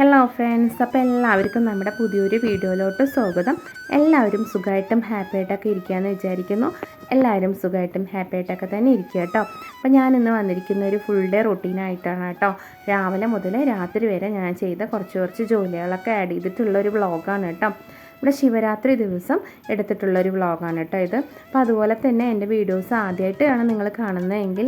Hello friends അപ്പോൾ എല്ലാവർക്കും നമ്മുടെ പുതിയൊരു വീഡിയോയിലോട്ട് സ്വാഗതം. എല്ലാവരും സുഖമായിട്ടും ഹാപ്പി ആയിട്ടൊക്കെ ഇരിക്കുകയെന്ന് വിചാരിക്കുന്നു. എല്ലാവരും സുഖമായിട്ടും ഹാപ്പി ആയിട്ടൊക്കെ തന്നെ ഇരിക്കുക കേട്ടോ. അപ്പോൾ ഞാൻ ഇന്ന് വന്നിരിക്കുന്ന ഒരു ഫുൾ ഡേ റൊട്ടീനായിട്ടാണ് കേട്ടോ. രാവിലെ മുതൽ രാത്രി വരെ ഞാൻ ചെയ്ത കുറച്ച് കുറച്ച് ജോലികളൊക്കെ ആഡ് ചെയ്തിട്ടുള്ള ഒരു വ്ളോഗാണ് കേട്ടോ. ഇവിടെ ശിവരാത്രി ദിവസം എടുത്തിട്ടുള്ള ഒരു വ്ളോഗാണ് കേട്ടോ ഇത്. അപ്പോൾ അതുപോലെ തന്നെ എന്റെ വീഡിയോസ് ആദ്യമായിട്ടാണ് നിങ്ങൾ കാണുന്നതെങ്കിൽ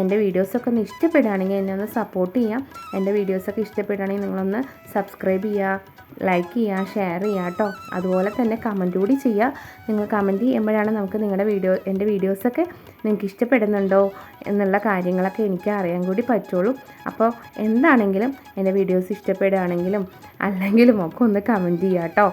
എന്റെ വീഡിയോസൊക്കെ ഒന്ന് ഇഷ്ടപ്പെടുകയാണെങ്കിൽ എന്നെ ഒന്ന് സപ്പോർട്ട് ചെയ്യാം എന്റെ വീഡിയോസൊക്കെ ഇഷ്ടപ്പെടുകയാണെങ്കിൽ നിങ്ങളൊന്ന് സബ്സ്ക്രൈബ് ചെയ്യുക ലൈക്ക് ചെയ്യുക ഷെയർ ചെയ്യുക കേട്ടോ. അതുപോലെ തന്നെ കമന്റ് കൂടി ചെയ്യുക. നിങ്ങൾ കമന്റ് ചെയ്യുമ്പോഴാണ് നമുക്ക് നിങ്ങളുടെ വീഡിയോ എന്റെ വീഡിയോസൊക്കെ നിങ്ങൾക്ക് ഇഷ്ടപ്പെടുന്നുണ്ടോ എന്നുള്ള കാര്യങ്ങളൊക്കെ എനിക്ക് അറിയാൻ കൂടി പറ്റുള്ളൂ. അപ്പോൾ എന്താണെങ്കിലും എന്റെ വീഡിയോസ് ഇഷ്ടപ്പെടുകയാണെങ്കിലും അല്ലെങ്കിലും ഒക്കെ ഒന്ന് കമന്റ് ചെയ്യുക കേട്ടോ.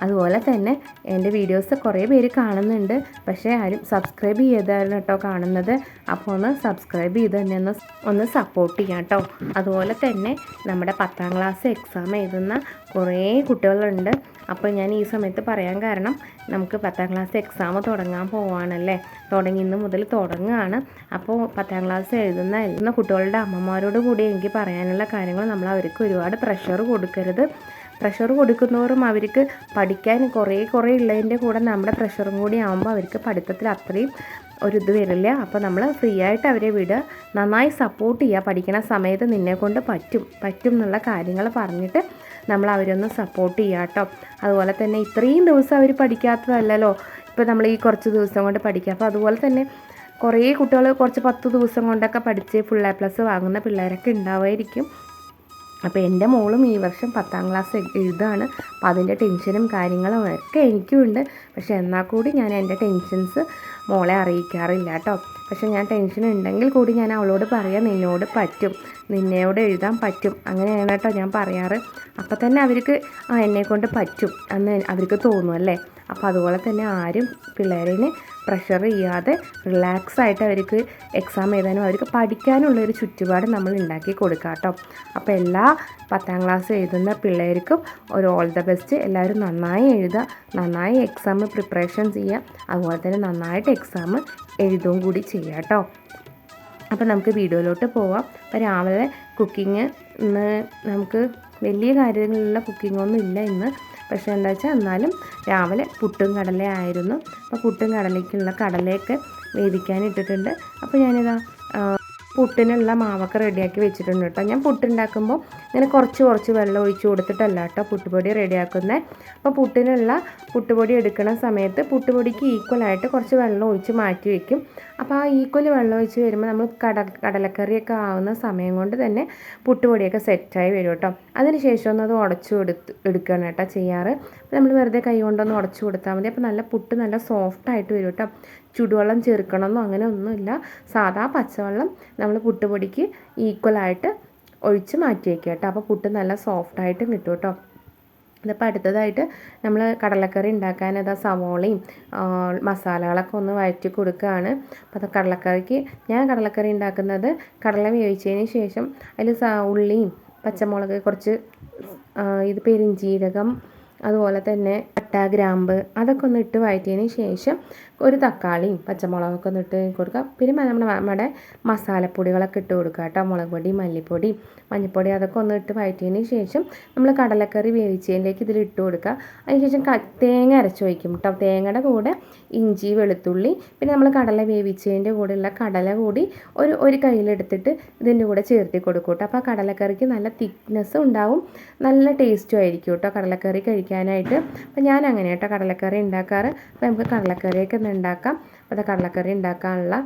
അതുപോലെ തന്നെ എന്റെ വീഡിയോസ് കുറേ പേര് കാണുന്നുണ്ട്. പക്ഷേ ആരും സബ്സ്ക്രൈബ് ചെയ്തായിരുന്നു കേട്ടോ കാണുന്നത്. അപ്പോൾ ഒന്ന് സബ്സ്ക്രൈബ് ചെയ്ത് തന്നെ ഒന്ന് ഒന്ന് സപ്പോർട്ട് ചെയ്യാം കേട്ടോ. അതുപോലെ തന്നെ നമ്മുടെ പത്താം ക്ലാസ് എക്സാം എഴുതുന്ന കുറേ കുട്ടികളുണ്ട്. അപ്പോൾ ഞാൻ ഈ സമയത്ത് പറയാൻ കാരണം നമുക്ക് പത്താം ക്ലാസ് എക്സാം തുടങ്ങാൻ പോവാണല്ലേ? തുടങ്ങി ഇന്ന് മുതൽ തുടങ്ങുകയാണ്. അപ്പോൾ പത്താം ക്ലാസ് എഴുതുന്ന എഴുതുന്ന കുട്ടികളുടെ അമ്മമാരോട് കൂടി എനിക്ക് പറയാനുള്ള കാര്യങ്ങൾ നമ്മൾ അവർക്ക് ഒരുപാട് പ്രഷർ കൊടുക്കരുത്. പ്രഷർ കൊടുക്കുന്നവരും അവർക്ക് പഠിക്കാൻ കുറേ കുറേ ഉള്ളതിന്റെ കൂടെ നമ്മുടെ പ്രഷറും കൂടി ആകുമ്പോൾ അവർക്ക് പഠിത്തത്തിൽ അത്രയും ഒരു ഇത് വരില്ല. അപ്പോൾ നമ്മൾ ഫ്രീ ആയിട്ട് അവരെ വിടുക നന്നായി സപ്പോർട്ട് ചെയ്യുക. പഠിക്കണ സമയത്ത് നിന്നെ കൊണ്ട് പറ്റും. പറ്റും എന്നുള്ള കാര്യങ്ങൾ പറഞ്ഞിട്ട് നമ്മൾ അവരൊന്ന് സപ്പോർട്ട് ചെയ്യുക കേട്ടോ. അതുപോലെ തന്നെ ഇത്രയും ദിവസം അവർ പഠിക്കാത്തതല്ലല്ലോ. ഇപ്പോൾ നമ്മൾ ഈ കുറച്ച് ദിവസം കൊണ്ട് പഠിക്കുക. അപ്പോൾ അതുപോലെ തന്നെ കുറേ കുട്ടികൾ കുറച്ച് പത്ത് ദിവസം കൊണ്ടൊക്കെ പഠിച്ച് ഫുൾ എ പ്ലസ് വാങ്ങുന്ന പിള്ളേരൊക്കെ ഉണ്ടാവുമായിരിക്കും. അപ്പോൾ എന്റെ മോളും ഈ വർഷം പത്താം ക്ലാസ് എഴുതാണ്. അപ്പോൾ അതിന്റെ ടെൻഷനും കാര്യങ്ങളും ഒക്കെ എനിക്കും ഉണ്ട് പക്ഷേ എന്നാൽ കൂടി ഞാൻ എന്റെ ടെൻഷൻസ് മോളെ അറിയിക്കാറില്ല കേട്ടോ. പക്ഷെ ഞാൻ ടെൻഷൻ ഉണ്ടെങ്കിൽ കൂടി ഞാൻ അവളോട് പറയാം നിന്നോട് പറ്റും. നിന്നോട് എഴുതാൻ പറ്റും. അങ്ങനെയാണ് കേട്ടോ ഞാൻ പറയാറ്. അപ്പോൾ തന്നെ അവർക്ക് ആ എന്നെക്കൊണ്ട് പറ്റും എന്ന് അവർക്ക് തോന്നും അല്ലേ? അപ്പോൾ അതുപോലെ തന്നെ ആരും പിള്ളേരിനെ പ്രഷർ ചെയ്യാതെ റിലാക്സ് ആയിട്ട് അവർക്ക് എക്സാം എഴുതാനും അവർക്ക് പഠിക്കാനുള്ള ഒരു ചുറ്റുപാട് നമ്മൾ ഉണ്ടാക്കി കൊടുക്കുക കേട്ടോ. അപ്പോൾ എല്ലാ പത്താം ക്ലാസ് എഴുതുന്ന പിള്ളേർക്കും ഒരു ഓൾ ദ ബെസ്റ്റ് എല്ലാവരും നന്നായി എഴുതുക നന്നായി എക്സാം പ്രിപ്പറേഷൻ ചെയ്യുക അതുപോലെ തന്നെ നന്നായിട്ട് എക്സാം എഴുതുകയും കൂടി ചെയ്യുക കേട്ടോ. അപ്പോൾ നമുക്ക് വീഡിയോയിലോട്ട് പോവാം. അപ്പോൾ രാവിലെ കുക്കിങ് ഇന്ന് നമുക്ക് വലിയ കാര്യങ്ങളുള്ള കുക്കിംഗ് ഒന്നും ഇല്ല ഇന്ന്. പക്ഷേ എന്താ വെച്ചാൽ എന്നാലും രാവിലെ പുട്ടും കടലയായിരുന്നു അപ്പോൾ പുട്ടും കടലയ്ക്കുള്ള കടലയൊക്കെ വേവിക്കാൻ ഇട്ടിട്ടുണ്ട്. അപ്പോൾ ഞാനിതാ പുട്ടിനുള്ള മാവൊക്കെ റെഡിയാക്കി വെച്ചിട്ടുണ്ട് കേട്ടോ. ഞാൻ പുട്ടുണ്ടാക്കുമ്പോൾ ഇങ്ങനെ കുറച്ച് കുറച്ച് വെള്ളം ഒഴിച്ചു കൊടുത്തിട്ടല്ല കേട്ടോ പുട്ടുപൊടി റെഡിയാക്കുന്നത് അപ്പോൾ പുട്ടിനുള്ള പുട്ടുപൊടി എടുക്കുന്ന സമയത്ത് പുട്ടുപൊടിക്ക് ഈക്വലായിട്ട് കുറച്ച് വെള്ളം ഒഴിച്ച് മാറ്റി വയ്ക്കും അപ്പോൾ ആ ഈക്വൽ വെള്ളം ഒഴിച്ച് വരുമ്പോൾ നമ്മൾ കട കടലക്കറിയൊക്കെ ആവുന്ന സമയം കൊണ്ട് തന്നെ പുട്ടുപൊടിയൊക്കെ സെറ്റായി വരും കേട്ടോ. അതിന് ശേഷം ഒന്ന് അത് ഉടച്ചു കൊടുത്ത് എടുക്കുകയാണ് കേട്ടോ ചെയ്യാറ്. നമ്മൾ വെറുതെ കൈ കൊണ്ടൊന്ന് ഉടച്ചു കൊടുത്താൽ മതി. അപ്പോൾ നല്ല പുട്ട് നല്ല സോഫ്റ്റായിട്ട് വരും കേട്ടോ. ചുടുവെള്ളം ചേർക്കണമെന്നോ അങ്ങനെ ഒന്നുമില്ല. സാധാ പച്ചവെള്ളം നമ്മൾ പുട്ടുപൊടിക്ക് ഈക്വലായിട്ട് ഒഴിച്ച് മാറ്റി വയ്ക്കുക കേട്ടോ. അപ്പോൾ പുട്ട് നല്ല സോഫ്റ്റായിട്ടും കിട്ടും കേട്ടോ. ഇതിപ്പോൾ അടുത്തതായിട്ട് നമ്മൾ കടലക്കറി ഉണ്ടാക്കാൻ അതാ സവോളയും മസാലകളൊക്കെ ഒന്ന് വഴറ്റി കൊടുക്കുകയാണ്. അപ്പോൾ അത് കടലക്കറിക്ക് ഞാൻ കടലക്കറി ഉണ്ടാക്കുന്നത് കടല വേവിച്ചതിന് ശേഷം അതിൽ ഉള്ളിയും പച്ചമുളക് കുറച്ച് ഇത് ജീരകം അതുപോലെ തന്നെ പട്ട ഗ്രാമ്പ് അതൊക്കെ ഒന്ന് ഇട്ട് വഴറ്റിയതിന് ശേഷം ഒരു തക്കാളിയും പച്ചമുളകൊക്കെ ഒന്ന് ഇട്ട് കൊടുക്കുക. പിന്നെ നമ്മുടെ നമ്മുടെ മസാലപ്പൊടികളൊക്കെ ഇട്ട് കൊടുക്കുക കേട്ടോ. മുളക് പൊടി മല്ലിപ്പൊടി മഞ്ഞൾപ്പൊടി അതൊക്കെ ഒന്ന് ഇട്ട് വഴറ്റിയതിന് ശേഷം നമ്മൾ കടലക്കറി വേവിച്ചതിലേക്ക് ഇതിൽ ഇട്ട് കൊടുക്കുക. അതിനുശേഷം തേങ്ങ അരച്ച് വയ്ക്കും കേട്ടോ. തേങ്ങയുടെ കൂടെ ഇഞ്ചി വെളുത്തുള്ളി പിന്നെ നമ്മൾ കടല വേവിച്ചതിന്റെ കൂടെയുള്ള കടല കൂടി ഒരു ഒരു കയ്യിലെടുത്തിട്ട് ഇതിന്റെ കൂടെ ചേർത്തി കൊടുക്കും കേട്ടോ. അപ്പോൾ കടലക്കറിക്ക് നല്ല തിക്നെസ് ഉണ്ടാവും. നല്ല ടേസ്റ്റും ആയിരിക്കും കേട്ടോ കടലക്കറി കഴിക്കാനായിട്ട്. അപ്പോൾ ഞാൻ അങ്ങനെ കേട്ടോ കടലക്കറി ഉണ്ടാക്കാറ്. അപ്പോൾ നമുക്ക് കടലക്കറിയൊക്കെ ഒന്ന് ഉണ്ടാക്കാം. അപ്പോൾ കടലക്കറി ഉണ്ടാക്കാനുള്ള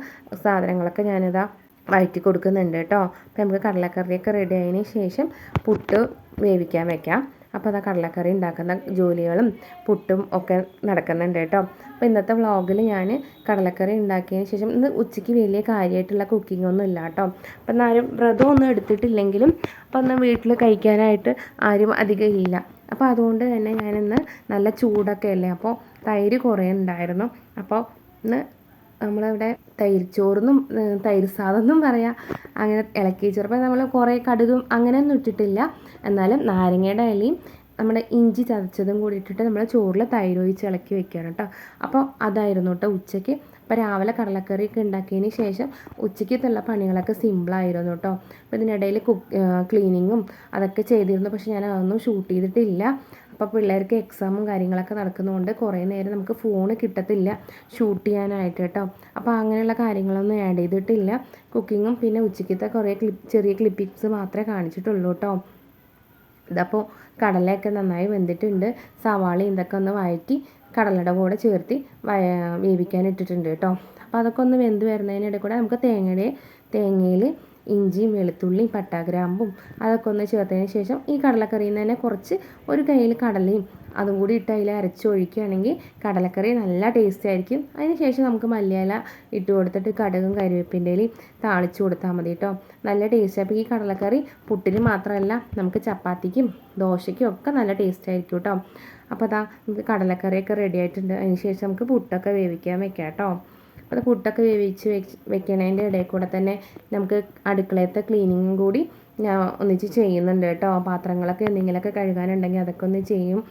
സാധനങ്ങളൊക്കെ ഞാനിതാ വഴറ്റി കൊടുക്കുന്നുണ്ട് കേട്ടോ. അപ്പോൾ നമുക്ക് കടലക്കറിയൊക്കെ റെഡി ആയതിന് ശേഷം പുട്ട് വേവിക്കാൻ വെക്കാം. അപ്പോൾ അതാ കടലക്കറി ഉണ്ടാക്കുന്ന ജോലികളും പുട്ടും ഒക്കെ നടക്കുന്നുണ്ട് കേട്ടോ. അപ്പോൾ ഇന്നത്തെ വ്ളോഗിൽ ഞാൻ കടലക്കറി ഉണ്ടാക്കിയതിന് ശേഷം ഇന്ന് ഉച്ചയ്ക്ക് വലിയ കാര്യമായിട്ടുള്ള കുക്കിംഗ് ഒന്നും ഇല്ല കേട്ടോ. അപ്പം ആരും വ്രതമൊന്നും എടുത്തിട്ടില്ലെങ്കിലും അപ്പം ഒന്ന് വീട്ടിൽ കഴിക്കാനായിട്ട് ആരും അധികം ഇല്ല. അപ്പോൾ അതുകൊണ്ട് തന്നെ ഞാനിന്ന് നല്ല ചൂടൊക്കെ അല്ലേ? അപ്പോൾ തൈര് കുറേ ഉണ്ടായിരുന്നു. അപ്പോൾ ഇന്ന് നമ്മളിവിടെ തൈര് ചോറെന്നും തൈര് സാധെന്നും പറയാം. അങ്ങനെ ഇളക്കി ചെറുപ്പം നമ്മൾ കുറേ കടുകും അങ്ങനെയൊന്നും ഇട്ടിട്ടില്ല. എന്നാലും നാരങ്ങയുടെ ഇലയും നമ്മുടെ ഇഞ്ചി ചതച്ചതും കൂടി ഇട്ടിട്ട് നമ്മൾ ചോറിൽ തൈര് ഒഴിച്ച് ഇളക്കി വെക്കുകയാണ് കേട്ടോ. അപ്പോൾ അതായിരുന്നു കേട്ടോ ഉച്ചയ്ക്ക് അപ്പോൾ രാവിലെ കടലക്കറിയൊക്കെ ഉണ്ടാക്കിയതിന് ശേഷം ഉച്ചയ്ക്കത്തുള്ള പണികളൊക്കെ സിമ്പിളായിരുന്നു കേട്ടോ അപ്പോൾ ഇതിനിടയിൽ കുക്ക് ക്ലീനിങ്ങും അതൊക്കെ ചെയ്തിരുന്നു. പക്ഷേ ഞാൻ അതൊന്നും ഷൂട്ട് ചെയ്തിട്ടില്ല. അപ്പോൾ പിള്ളേർക്ക് എക്സാമും കാര്യങ്ങളൊക്കെ നടക്കുന്നതുകൊണ്ട് കുറേ നേരം നമുക്ക് ഫോൺ കിട്ടത്തില്ല ഷൂട്ട് ചെയ്യാനായിട്ട് കേട്ടോ അപ്പോൾ അങ്ങനെയുള്ള കാര്യങ്ങളൊന്നും ആഡ് ചെയ്തിട്ടില്ല. കുക്കിങ്ങും പിന്നെ ഉച്ചയ്ക്കത്തെ കുറേ ക്ലിപ്പ് ചെറിയ ക്ലിപ്പിക്സ് മാത്രമേ കാണിച്ചിട്ടുള്ളൂ കേട്ടോ ഇതപ്പോൾ കടലയൊക്കെ നന്നായി വെന്തിട്ടുണ്ട്. സവാളയും ഇതൊക്കെ ഒന്ന് വഴറ്റി കടലയുടെ കൂടെ ചേർത്തി വേവിക്കാൻ ഇട്ടിട്ടുണ്ട് കേട്ടോ. അപ്പോൾ അതൊക്കെ ഒന്ന് വെന്ത് വരുന്നതിനിടെ കൂടെ നമുക്ക് തേങ്ങയുടെ തേങ്ങയിൽ ഇഞ്ചിയും വെളുത്തുള്ളിയും പട്ടാഗ്രാമ്പും അതൊക്കെ ഒന്ന് ചേർത്തതിന് ശേഷം ഈ കടലക്കറിയിൽ നിന്ന് തന്നെ കുറച്ച് ഒരു കയ്യിൽ കടലയും അതും കൂടി ഇട്ട് അതിൽ അരച്ച് ഒഴിക്കുകയാണെങ്കിൽ കടലക്കറി നല്ല ടേസ്റ്റ് ആയിരിക്കും. അതിന് ശേഷം നമുക്ക് മല്ലിയില ഇട്ട് കൊടുത്തിട്ട് കടുകും കരിവേപ്പിന്റെയും താളിച്ച് കൊടുത്താൽ മതി കേട്ടോ. നല്ല ടേസ്റ്റ് അപ്പോൾ ഈ കടലക്കറി പുട്ടിന് മാത്രമല്ല നമുക്ക് ചപ്പാത്തിക്കും ദോശയ്ക്കും ഒക്കെ നല്ല ടേസ്റ്റ് ആയിരിക്കും കേട്ടോ. അപ്പോൾ അതാ നമുക്ക് കടലക്കറിയൊക്കെ റെഡി ആയിട്ടുണ്ട്. അതിന് ശേഷം നമുക്ക് പുട്ടൊക്കെ വേവിക്കാൻ വെക്കാം കേട്ടോ. അത് പുട്ടൊക്കെ വേവിച്ച് വെച്ച് വെക്കണതിന്റെ ഇടയിൽ കൂടെ തന്നെ നമുക്ക് അടുക്കളയത്തെ ക്ലീനിങ്ങും കൂടി ഞാൻ ഒന്നിച്ച് ചെയ്യുന്നുണ്ട് കേട്ടോ. പാത്രങ്ങളൊക്കെ എന്തെങ്കിലുമൊക്കെ കഴുകാനുണ്ടെങ്കിൽ അതൊക്കെ ഒന്ന് ചെയ്യും.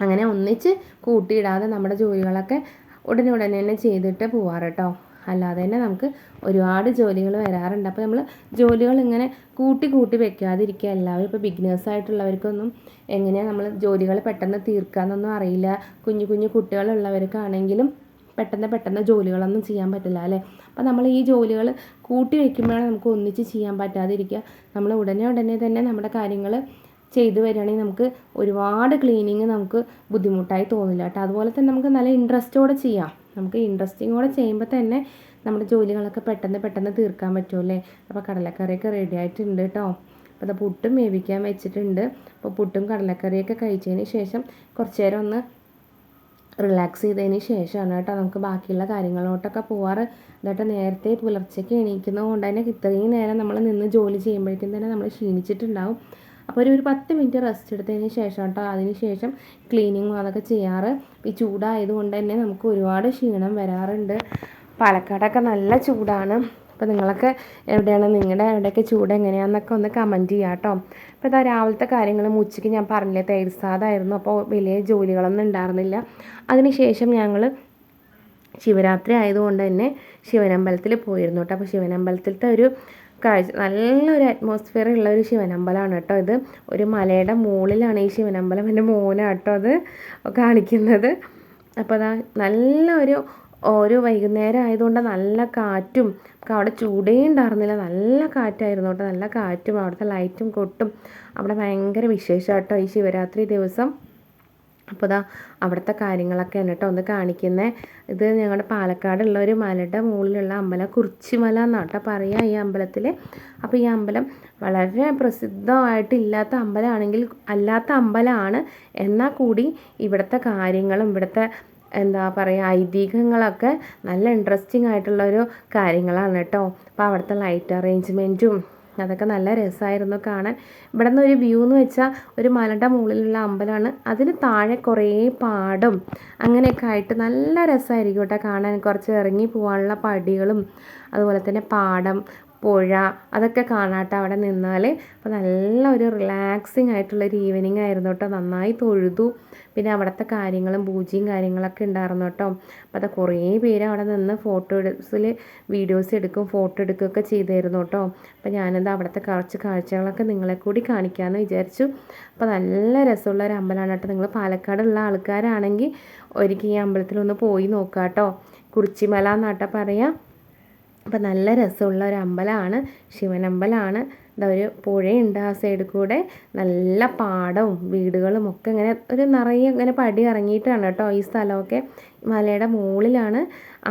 അങ്ങനെ ഒന്നിച്ച് കൂട്ടിയിടാതെ നമ്മുടെ ജോലികളൊക്കെ ഉടനെ ഉടനെ തന്നെ ചെയ്തിട്ട് പോവാറ് കേട്ടോ. അല്ലാതെ തന്നെ നമുക്ക് ഒരുപാട് ജോലികൾ വരാറുണ്ട്. അപ്പോൾ നമ്മൾ ജോലികൾ ഇങ്ങനെ കൂട്ടി കൂട്ടി വെക്കാതിരിക്കുക. എല്ലാവരും ഇപ്പോൾ ബിഗിനേഴ്സ് ആയിട്ടുള്ളവർക്കൊന്നും എങ്ങനെയാണ് നമ്മൾ ജോലികൾ പെട്ടെന്ന് തീർക്കാമെന്നൊന്നും അറിയില്ല. കുഞ്ഞു കുഞ്ഞു കുട്ടികളുള്ളവർക്കാണെങ്കിലും പെട്ടെന്ന് പെട്ടെന്ന് ജോലികളൊന്നും ചെയ്യാൻ പറ്റില്ല അല്ലേ? അപ്പോൾ നമ്മൾ ഈ ജോലികൾ കൂട്ടി വയ്ക്കുമ്പോഴാണ് നമുക്ക് ഒന്നിച്ച് ചെയ്യാൻ പറ്റാതിരിക്കുക. നമ്മൾ ഉടനെ ഉടനെ തന്നെ നമ്മുടെ കാര്യങ്ങൾ ചെയ്തു വരികയാണെങ്കിൽ നമുക്ക് ഒരുപാട് ക്ലീനിങ് നമുക്ക് ബുദ്ധിമുട്ടായി തോന്നില്ല കേട്ടോ. അതുപോലെ തന്നെ നമുക്ക് നല്ല ഇൻട്രസ്റ്റോടെ ചെയ്യാം. നമുക്ക് ഇൻട്രസ്റ്റിങ്ങോടെ ചെയ്യുമ്പോൾ തന്നെ നമ്മുടെ ജോലികളൊക്കെ പെട്ടെന്ന് പെട്ടെന്ന് തീർക്കാൻ പറ്റുമല്ലേ അപ്പോൾ കടലക്കറിയൊക്കെ റെഡി ആയിട്ടുണ്ട് കേട്ടോ. അപ്പോൾ അത് പുട്ടും വേവിക്കാൻ വെച്ചിട്ടുണ്ട്. അപ്പോൾ പുട്ടും കടലക്കറിയൊക്കെ കഴിച്ചതിന് ശേഷം കുറച്ച് നേരം ഒന്ന് റിലാക്സ് ചെയ്തതിന് ശേഷമാണ് കേട്ടോ നമുക്ക് ബാക്കിയുള്ള കാര്യങ്ങളോട്ടൊക്കെ പോവാറ്. എന്നിട്ട് നേരത്തെ പുലർച്ചയ്ക്ക് എണീക്കുന്നത് കൊണ്ട് തന്നെ ഇത്രയും നേരം നമ്മൾ നിന്ന് ജോലി ചെയ്യുമ്പോഴേക്കും തന്നെ നമ്മൾ ക്ഷീണിച്ചിട്ടുണ്ടാവും. അപ്പോൾ ഒരു ഒരു പത്ത് മിനിറ്റ് റെസ്റ്റ് എടുത്തതിന് ശേഷം കേട്ടോ അതിന് ശേഷം ക്ലീനിങ്ങും അതൊക്കെ ചെയ്യാറ്. ഈ ചൂടായതുകൊണ്ട് തന്നെ നമുക്ക് ഒരുപാട് ക്ഷീണം വരാറുണ്ട്. പാലക്കാടൊക്കെ നല്ല ചൂടാണ്. അപ്പോൾ നിങ്ങളൊക്കെ എവിടെയാണ് നിങ്ങളുടെ എവിടെയൊക്കെ ചൂട് എങ്ങനെയാണെന്നൊക്കെ ഒന്ന് കമന്റ് ചെയ്യാം കേട്ടോ. അപ്പോൾ ഇതാ രാവിലത്തെ കാര്യങ്ങൾ ഉച്ചയ്ക്ക് ഞാൻ പറഞ്ഞില്ലേ തൈര് സാദമായിരുന്നു അപ്പോൾ വലിയ ജോലികളൊന്നും ഉണ്ടായിരുന്നില്ല. അതിനുശേഷം ഞങ്ങൾ ശിവരാത്രി ആയതുകൊണ്ട് തന്നെ ശിവനമ്പലത്തിൽ പോയിരുന്നു കേട്ടോ അപ്പോൾ ശിവനമ്പലത്തിലത്തെ ഒരു കാഴ്ച നല്ലൊരു അറ്റ്മോസ്ഫിയർ ഉള്ള ഒരു ശിവനമ്പലമാണ് കേട്ടോ ഇത്. ഒരു മലയുടെ മുകളിലാണ് ഈ ശിവനമ്പലം എന്റെ മോനാട്ടോ അത് കാണിക്കുന്നത്. അപ്പോൾ അതാ നല്ല ഒരു ഒരു വൈകുന്നേരം ആയതുകൊണ്ട് നല്ല കാറ്റും അവിടെ ചൂടേ ഉണ്ടായിരുന്നില്ല. നല്ല കാറ്റായിരുന്നു കേട്ടോ. നല്ല കാറ്റും അവിടുത്തെ ലൈറ്റും കൊട്ടും. അവിടെ ഭയങ്കര വിശേഷം കേട്ടോ ഈ ശിവരാത്രി ദിവസം. അപ്പോൾ ഇതാ അവിടുത്തെ കാര്യങ്ങളൊക്കെയാണ് കേട്ടോ ഒന്ന് കാണിക്കുന്നത് ഇത് ഞങ്ങളുടെ പാലക്കാടുള്ള ഒരു മലയുടെ മുകളിലുള്ള അമ്പലം കുറിച്ചിമല എന്നാണ് കേട്ടോ പറയുക ഈ അമ്പലത്തിൽ അപ്പോൾ ഈ അമ്പലം വളരെ പ്രസിദ്ധമായിട്ടില്ലാത്ത അമ്പലമാണെങ്കിൽ അല്ലാത്ത അമ്പലമാണ്. എന്നാൽ കൂടി ഇവിടുത്തെ കാര്യങ്ങളും ഇവിടുത്തെ എന്താ പറയുക ഐതിഹ്യങ്ങളൊക്കെ നല്ല ഇൻട്രസ്റ്റിംഗ് ആയിട്ടുള്ളൊരു കാര്യങ്ങളാണ് കേട്ടോ. അപ്പോൾ അവിടുത്തെ ലൈറ്റ് അറേഞ്ച്മെന്റും അതൊക്കെ നല്ല രസമായിരുന്നു കാണാൻ. ഇവിടെ നിന്ന് ഒരു വ്യൂ എന്ന് വെച്ചാൽ ഒരു മലയുടെ മുകളിലുള്ള അമ്പലമാണ്. അതിന് താഴെ കുറേ പാടും. അങ്ങനെയൊക്കെ ആയിട്ട് നല്ല രസമായിരിക്കും കേട്ടോ കാണാൻ. കുറച്ച് ഇറങ്ങി പോകാനുള്ള പടികളും അതുപോലെ തന്നെ പാടം പുഴ അതൊക്കെ കാണാട്ടോ അവിടെ നിന്നാൽ അപ്പോൾ നല്ല ഒരു റിലാക്സിങ് ആയിട്ടുള്ളൊരു ഈവനിങ് ആയിരുന്നു കേട്ടോ നന്നായി തൊഴുതു. പിന്നെ അവിടുത്തെ കാര്യങ്ങളും പൂജയും കാര്യങ്ങളൊക്കെ ഉണ്ടായിരുന്നു കേട്ടോ അപ്പോൾ അത് കുറേ പേര് അവിടെ നിന്ന് ഫോട്ടോസിൽ വീഡിയോസ് എടുക്കും ഫോട്ടോ എടുക്കുകയൊക്കെ ചെയ്തായിരുന്നു കേട്ടോ അപ്പോൾ ഞാനത് അവിടുത്തെ കുറച്ച് കാഴ്ചകളൊക്കെ നിങ്ങളെ കൂടി കാണിക്കാമെന്ന് വിചാരിച്ചു. അപ്പോൾ നല്ല രസമുള്ള ഒരു അമ്പലമാണ് കേട്ടോ നിങ്ങൾ പാലക്കാടുള്ള ആൾക്കാരാണെങ്കിൽ ഒരിക്കൽ ഈ അമ്പലത്തിലൊന്ന് പോയി നോക്കാം കേട്ടോ കുറിച്ചിമല എന്നാട്ടാ പറയാം. അപ്പോൾ നല്ല രസമുള്ള ഒരു അമ്പലമാണ് ശിവനമ്പലമാണ് ഒരു പുഴയുണ്ട് ആ സൈഡിൽ കൂടെ. നല്ല പാടവും വീടുകളും ഒക്കെ ഇങ്ങനെ ഒരു നിറയെ ഇങ്ങനെ പടി ഇറങ്ങിയിട്ടാണ് കേട്ടോ ഈ സ്ഥലമൊക്കെ. മലയുടെ മുകളിലാണ്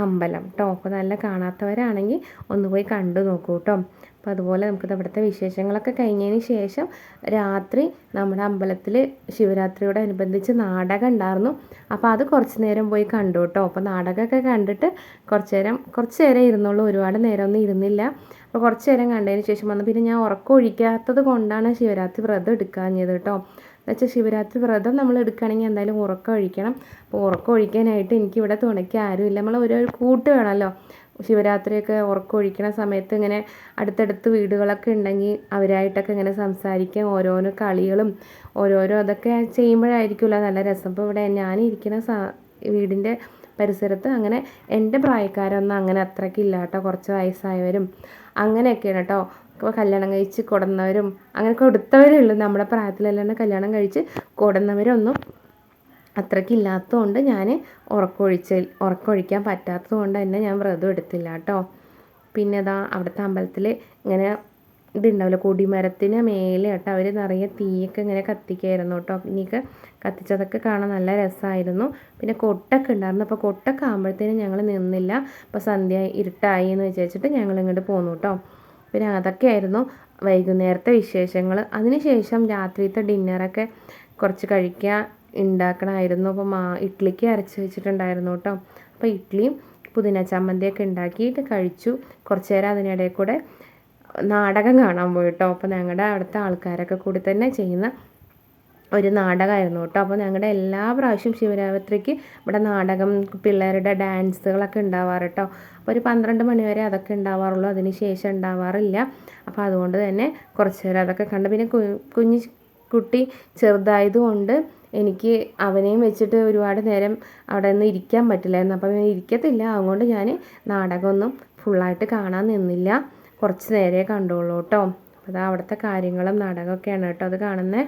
അമ്പലം. കേട്ടോ അപ്പോൾ നല്ല കാണാത്തവരാണെങ്കിൽ ഒന്ന് പോയി കണ്ടു നോക്കൂ കേട്ടോ. അപ്പോൾ അതുപോലെ നമുക്ക് അവിടുത്തെ വിശേഷങ്ങളൊക്കെ കഴിഞ്ഞതിന് ശേഷം രാത്രി നമ്മുടെ അമ്പലത്തിൽ ശിവരാത്രിയോട് അനുബന്ധിച്ച് നാടകം ഉണ്ടായിരുന്നു അപ്പോൾ അത് കുറച്ച് നേരം പോയി കണ്ടു കേട്ടോ. അപ്പോൾ നാടകമൊക്കെ കണ്ടിട്ട് കുറച്ച് നേരം കുറച്ച് നേരം ഇരുന്നുള്ളൂ. ഒരുപാട് നേരമൊന്നും ഇരുന്നില്ല. അപ്പോൾ കുറച്ച് നേരം കണ്ടതിന് ശേഷം വന്നു പിന്നെ ഞാൻ ഉറക്കം ഒഴിക്കാത്തത് കൊണ്ടാണ് ശിവരാത്രി വ്രതം എടുക്കാഞ്ഞത് കേട്ടോ. എന്നുവെച്ചാൽ ശിവരാത്രി വ്രതം നമ്മൾ എടുക്കുകയാണെങ്കിൽ എന്തായാലും ഉറക്കം ഒഴിക്കണം. അപ്പോൾ ഉറക്കം ഒഴിക്കാനായിട്ട് എനിക്കിവിടെ തുണയ്ക്ക് ആരുമില്ല. നമ്മൾ ഒരു കൂട്ട് വേണമല്ലോ. ശിവരാത്രിയൊക്കെ ഉറക്കമൊഴിക്കണ സമയത്ത് ഇങ്ങനെ അടുത്തടുത്ത് വീടുകളൊക്കെ ഉണ്ടെങ്കിൽ അവരായിട്ടൊക്കെ ഇങ്ങനെ സംസാരിക്കാം ഓരോരോ കളികളും ഓരോരോ അതൊക്കെ ചെയ്യുമ്പോഴായിരിക്കുമല്ലോ നല്ല രസം. ഇപ്പോൾ ഇവിടെ ഞാനിരിക്കുന്ന വീടിന്റെ പരിസരത്ത് അങ്ങനെ എന്റെ പ്രായക്കാരൊന്നും അങ്ങനെ അത്രയ്ക്കില്ല കേട്ടോ. കുറച്ച് വയസ്സായവരും അങ്ങനെയൊക്കെയാണ് കേട്ടോ. ഇപ്പോൾ കല്യാണം കഴിച്ച് കൊടുന്നവരും അങ്ങനെ കൊടുത്തവരേ ഉള്ളൂ. നമ്മുടെ പ്രായത്തിലല്ലാണ്ട് കല്യാണം കഴിച്ച് കൊടുന്നവരൊന്നും അത്രയ്ക്ക് ഇല്ലാത്തതുകൊണ്ട് ഞാൻ ഉറക്കമൊഴിച്ച് ഉറക്കമൊഴിക്കാൻ പറ്റാത്തത് കൊണ്ട് തന്നെ ഞാൻ വ്രതം എടുത്തില്ല കേട്ടോ പിന്നെ ഇതാ അവിടുത്തെ അമ്പലത്തിൽ ഇങ്ങനെ ഇതുണ്ടാവില്ല കൊടിമരത്തിന് മേലെ കേട്ടോ അവർ നിറയെ തീയൊക്കെ ഇങ്ങനെ കത്തിക്കായിരുന്നു കേട്ടോ ഇനിയൊക്കെ കത്തിച്ചതൊക്കെ കാണാൻ നല്ല രസമായിരുന്നു. പിന്നെ കൊട്ടൊക്കെ ഉണ്ടായിരുന്നു. അപ്പോൾ കൊട്ടൊക്കെ ആകുമ്പോഴത്തേനും ഞങ്ങൾ നിന്നില്ല. അപ്പോൾ സന്ധ്യ ഇരുട്ടായി എന്ന് വിചാരിച്ചിട്ട് ഞങ്ങൾ ഇങ്ങോട്ട് പോന്നു കേട്ടോ പിന്നെ അതൊക്കെയായിരുന്നു വൈകുന്നേരത്തെ വിശേഷങ്ങൾ അതിനുശേഷം രാത്രിത്തെ ഡിന്നറൊക്കെ കുറച്ച് കഴിക്കാൻ ഉണ്ടാക്കണമായിരുന്നു. അപ്പോൾ മാ ഇഡ്ഡലിക്ക് അരച്ച് വെച്ചിട്ടുണ്ടായിരുന്നു കേട്ടോ. അപ്പോൾ ഇഡ്ഡലിയും പുതിന ചമ്മന്തിയൊക്കെ ഉണ്ടാക്കിയിട്ട് കഴിച്ചു. കുറച്ച് നേരം അതിനിടയിൽ കൂടെ നാടകം കാണാൻ പോയി പോയിട്ടോ അപ്പോൾ ഞങ്ങളുടെ അവിടുത്തെ ആൾക്കാരൊക്കെ കൂടി തന്നെ ചെയ്യുന്ന ഒരു നാടകമായിരുന്നു കേട്ടോ. അപ്പോൾ ഞങ്ങളുടെ എല്ലാ പ്രാവശ്യം ശിവരാത്രിക്ക് ഇവിടെ നാടകം പിള്ളേരുടെ ഡാൻസുകളൊക്കെ ഉണ്ടാവാറ് കേട്ടോ. അപ്പോൾ ഒരു പന്ത്രണ്ട് മണി വരെ അതൊക്കെ ഉണ്ടാവാറുള്ളൂ. അതിന് ശേഷം ഉണ്ടാവാറില്ല. അപ്പോൾ അതുകൊണ്ട് തന്നെ കുറച്ച് നേരം അതൊക്കെ കണ്ട്. പിന്നെ കുഞ്ഞ് കുട്ടി ചെറുതായതുകൊണ്ട് എനിക്ക് അവനെയും വെച്ചിട്ട് ഒരുപാട് നേരം അവിടെ നിന്ന് ഇരിക്കാൻ പറ്റില്ലായിരുന്നു. അപ്പം ഇരിക്കത്തില്ല. അതുകൊണ്ട് ഞാൻ നാടകമൊന്നും ഫുള്ളായിട്ട് കാണാൻ നിന്നില്ല. കുറച്ച് നേരെ കണ്ടോളൂ കേട്ടോ. അത് അവിടുത്തെ കാര്യങ്ങളും നാടകമൊക്കെയാണ് കേട്ടോ അത് കാണുന്നത്.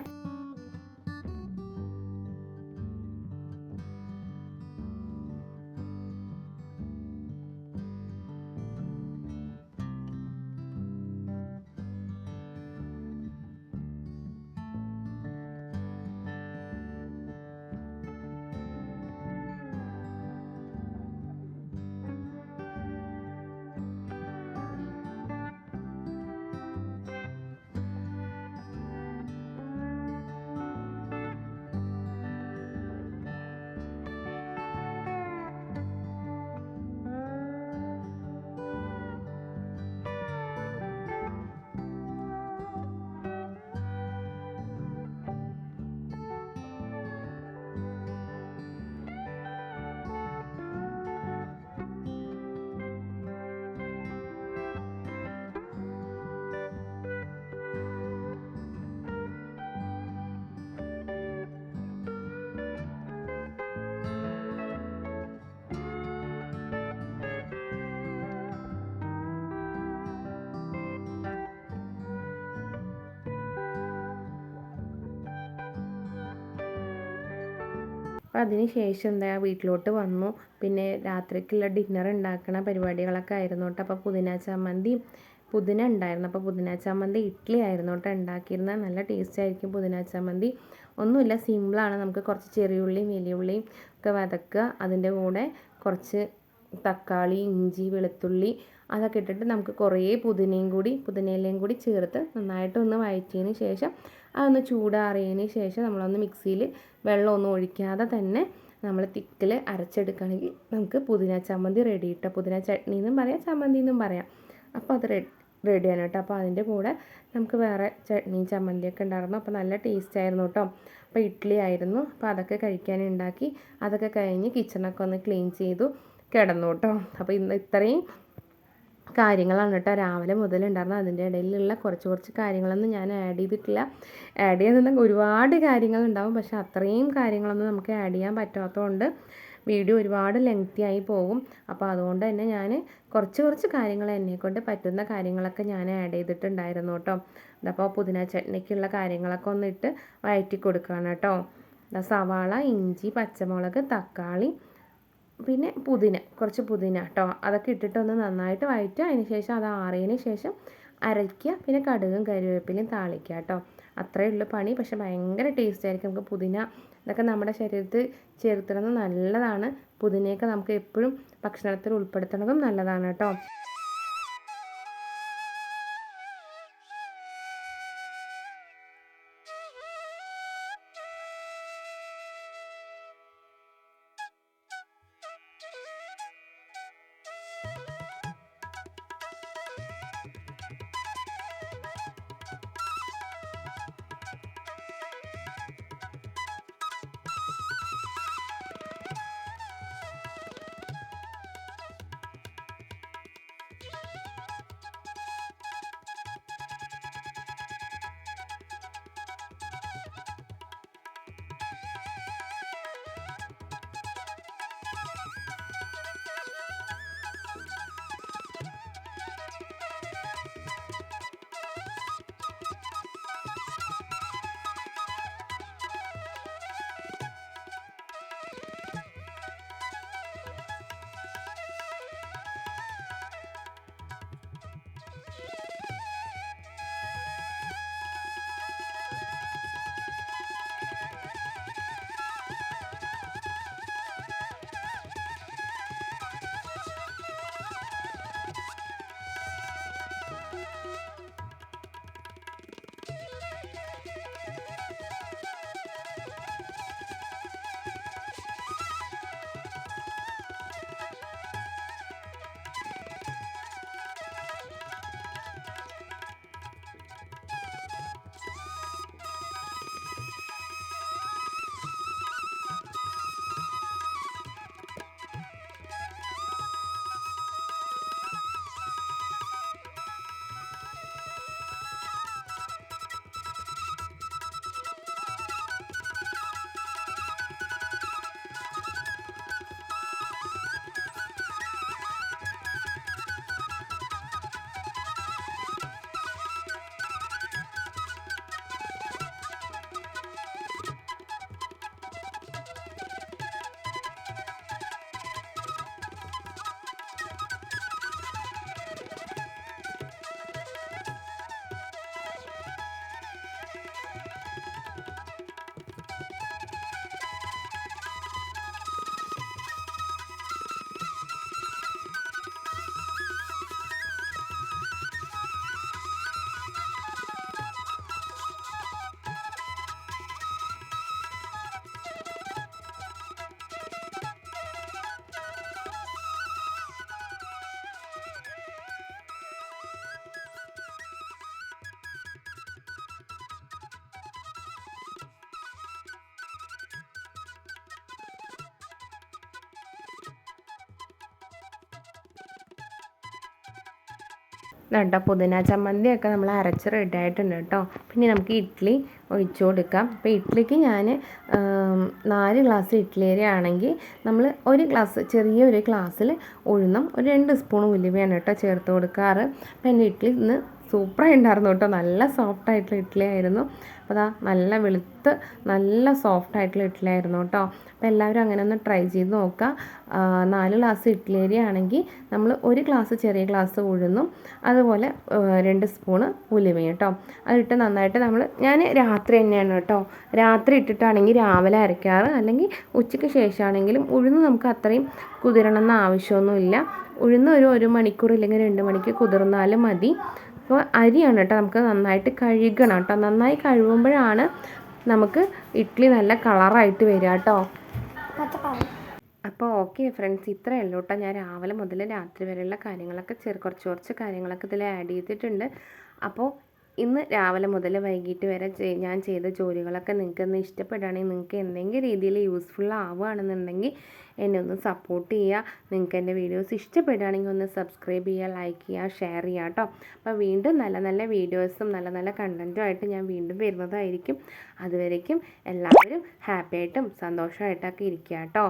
അപ്പോൾ അതിന് ശേഷം എന്താ വീട്ടിലോട്ട് വന്നു. പിന്നെ രാത്രിക്കുള്ള ഡിന്നർ ഉണ്ടാക്കണ പരിപാടികളൊക്കെ ആയിരുന്നു കേട്ടോ. അപ്പോൾ പുതിന ചമ്മന്തി പുതിന ഉണ്ടായിരുന്നു. അപ്പോൾ പുതിന ചമ്മന്തി ഇഡ്ഡലി ആയിരുന്നു കേട്ടോ ഉണ്ടാക്കിയിരുന്നത് നല്ല ടേസ്റ്റ് ആയിരിക്കും പുതിന ചമ്മന്തി. ഒന്നുമില്ല സിമ്പിളാണ് നമുക്ക് കുറച്ച് ചെറിയുള്ളിയും വലിയുള്ളിയും ഒക്കെ വതക്കുക. അതിന്റെ കൂടെ കുറച്ച് തക്കാളി ഇഞ്ചി വെളുത്തുള്ളി അതൊക്കെ ഇട്ടിട്ട് നമുക്ക് കുറേ പുതിനയും കൂടി പുതിനയിലയും കൂടി ചേർത്ത് നന്നായിട്ടൊന്ന് വഴറ്റിയതിന് ശേഷം അതൊന്ന് ചൂടാറിയതിന് ശേഷം നമ്മളൊന്ന് മിക്സിയിൽ വെള്ളമൊന്നും ഒഴിക്കാതെ തന്നെ നമ്മൾ തിക്കിൽ അരച്ചെടുക്കുകയാണെങ്കിൽ നമുക്ക് പുതിന ചമ്മന്തി റെഡി ഇട്ടോ പുതിന ചട്നി എന്നും പറയാം ചമ്മന്തി എന്നും പറയാം. അപ്പോൾ അത് റെഡി റെഡിയാണ് കേട്ടോ. അപ്പോൾ അതിന്റെ കൂടെ നമുക്ക് വേറെ ചട്നിയും ചമ്മന്തിയൊക്കെ ഉണ്ടായിരുന്നു. അപ്പോൾ നല്ല ടേസ്റ്റ് ആയിരുന്നു കേട്ടോ. അപ്പോൾ ഇഡ്ഡലി ആയിരുന്നു. അപ്പോൾ അതൊക്കെ കഴിക്കാനുണ്ടാക്കി അതൊക്കെ കഴിഞ്ഞ് കിച്ചണൊക്കെ ഒന്ന് ക്ലീൻ ചെയ്തു കിടന്നു കേട്ടോ. അപ്പോൾ ഇന്ന് ഇത്രയും കാര്യങ്ങളാണ് കേട്ടോ. രാവിലെ മുതൽ അതിന്റെ ഇടയിലുള്ള കുറച്ച് കുറച്ച് കാര്യങ്ങളൊന്നും ഞാൻ ആഡ് ചെയ്തിട്ടില്ല. ആഡ് ചെയ്യുന്ന ഒരുപാട് കാര്യങ്ങളുണ്ടാവും പക്ഷെ അത്രയും കാര്യങ്ങളൊന്നും നമുക്ക് ആഡ് ചെയ്യാൻ പറ്റാത്തതുകൊണ്ട് വീഡിയോ ഒരുപാട് ലെങ്തി ആയി പോകും. അപ്പോൾ അതുകൊണ്ട് തന്നെ ഞാൻ കുറച്ച് കുറച്ച് കാര്യങ്ങൾ എന്നെക്കൊണ്ട് പറ്റുന്ന കാര്യങ്ങളൊക്കെ ഞാൻ ആഡ് ചെയ്തിട്ടുണ്ടായിരുന്നു കേട്ടോ. അതപ്പോൾ പുതിന ചട്നിക്കുള്ള കാര്യങ്ങളൊക്കെ ഒന്നിട്ട് വയറ്റി കൊടുക്കുകയാണ് കേട്ടോ. സവാള ഇഞ്ചി പച്ചമുളക് തക്കാളി പിന്നെ പുതിന കുറച്ച് പുതിന കേട്ടോ അതൊക്കെ ഇട്ടിട്ടൊന്ന് നന്നായിട്ട് വഴറ്റുക. അതിന് ശേഷം അത് ആറിയതിന് ശേഷം അരയ്ക്കുക. പിന്നെ കടുകും കരുവേപ്പിലയും താളിക്കുക കേട്ടോ അത്രയേ ഉള്ളൂ പണി. പക്ഷെ ഭയങ്കര ടേസ്റ്റ് ആയിരിക്കും. നമുക്ക് പുതിന ഇതൊക്കെ നമ്മുടെ ശരീരത്തിൽ ചേർത്തിടുന്നത് നല്ലതാണ്. പുതിനയൊക്കെ നമുക്ക് എപ്പോഴും ഭക്ഷണത്തിൽ ഉൾപ്പെടുത്തുന്നതും നല്ലതാണ് കേട്ടോ ഇതുണ്ടോ പുതിന ചമ്മന്തിയൊക്കെ നമ്മൾ അരച്ച് റെഡി ആയിട്ടുണ്ട് കേട്ടോ. പിന്നെ നമുക്ക് ഇഡ്ഡലി ഒഴിച്ചു കൊടുക്കാം. അപ്പോൾ ഇഡ്ഡലിക്ക് ഞാൻ നാല് ഗ്ലാസ് ഇഡ്ഡലി അരിയാണെങ്കിൽ നമ്മൾ ഒരു ഗ്ലാസ് ചെറിയ ഒരു ഗ്ലാസ്സിൽ ഉഴുന്നും ഒരു രണ്ട് സ്പൂൺ ഉലുവയാണ് കേട്ടോ ചേർത്ത് കൊടുക്കാറ്. അപ്പോൾ എന്റെ ഇഡ്ഡലി ഇന്ന് സൂപ്പറായി ഉണ്ടായിരുന്നു കേട്ടോ. നല്ല സോഫ്റ്റ് ആയിട്ടുള്ള ആയിരുന്നു. അപ്പോൾ അതാ നല്ല വെളുത്ത് നല്ല സോഫ്റ്റ് ആയിട്ടുള്ള ആയിരുന്നു കേട്ടോ. അപ്പോൾ എല്ലാവരും അങ്ങനെ ഒന്ന് ട്രൈ ചെയ്ത് നോക്കുക. നാല് ഗ്ലാസ് ഇഡ്ഡലി അരി ആണെങ്കിൽ നമ്മൾ ഒരു ഗ്ലാസ് ചെറിയ ഗ്ലാസ് ഉഴുന്നും അതുപോലെ രണ്ട് സ്പൂണ് ഉലുവയും കേട്ടോ. അതിട്ട് നന്നായിട്ട് നമ്മൾ ഞാൻ രാത്രി തന്നെയാണ് കേട്ടോ. രാത്രി ഇട്ടിട്ടാണെങ്കിൽ രാവിലെ അരയ്ക്കാറ് അല്ലെങ്കിൽ ഉച്ചയ്ക്ക് ശേഷമാണെങ്കിലും ഉഴുന്ന് നമുക്ക് അത്രയും കുതിരണമെന്ന ആവശ്യമൊന്നുമില്ല. ഉഴുന്ന് ഒരു ഒരു മണിക്കൂർ ഇല്ലെങ്കിൽ രണ്ട് മണിക്കൂർ കുതിർന്നാലും മതി. അപ്പോൾ അരിയാണ് കേട്ടോ നമുക്ക് നന്നായിട്ട് കഴുകണം കേട്ടോ. നന്നായി കഴുകുമ്പോഴാണ് നമുക്ക് ഇഡ്ഡലി നല്ല കളറായിട്ട് വരിക കേട്ടോ. അപ്പോൾ ഓക്കെ ഫ്രണ്ട്സ് ഇത്രയേ ഉള്ളൂ കേട്ടോ. ഞാൻ രാവിലെ മുതൽ രാത്രി വരെയുള്ള കാര്യങ്ങളൊക്കെ ചെറു കുറച്ച് കുറച്ച് കാര്യങ്ങളൊക്കെ ഇതിൽ ആഡ് ചെയ്തിട്ടുണ്ട്. അപ്പോൾ ഇന്ന് രാവിലെ മുതൽ വൈകിട്ട് വരെ ഞാൻ ചെയ്ത ജോലികളൊക്കെ നിങ്ങൾക്ക് ഒന്ന് ഇഷ്ടപ്പെടുകയാണെങ്കിൽ നിങ്ങൾക്ക് എന്തെങ്കിലും രീതിയിൽ യൂസ്ഫുൾ ആവുകയാണെന്നുണ്ടെങ്കിൽ എന്നെ ഒന്ന് സപ്പോർട്ട് ചെയ്യുക. നിങ്ങൾക്ക് എന്റെ വീഡിയോസ് ഇഷ്ടപ്പെടുകയാണെങ്കിൽ ഒന്ന് സബ്സ്ക്രൈബ് ചെയ്യുക ലൈക്ക് ചെയ്യുക ഷെയർ ചെയ്യുക കേട്ടോ. അപ്പോൾ വീണ്ടും നല്ല നല്ല വീഡിയോസും നല്ല നല്ല കണ്ടന്റും ആയിട്ട് ഞാൻ വീണ്ടും വരുന്നതായിരിക്കും. അതുവരേക്കും എല്ലാവരും ഹാപ്പി ആയിട്ടും സന്തോഷമായിട്ടൊക്കെ ഇരിക്കുക കേട്ടോ.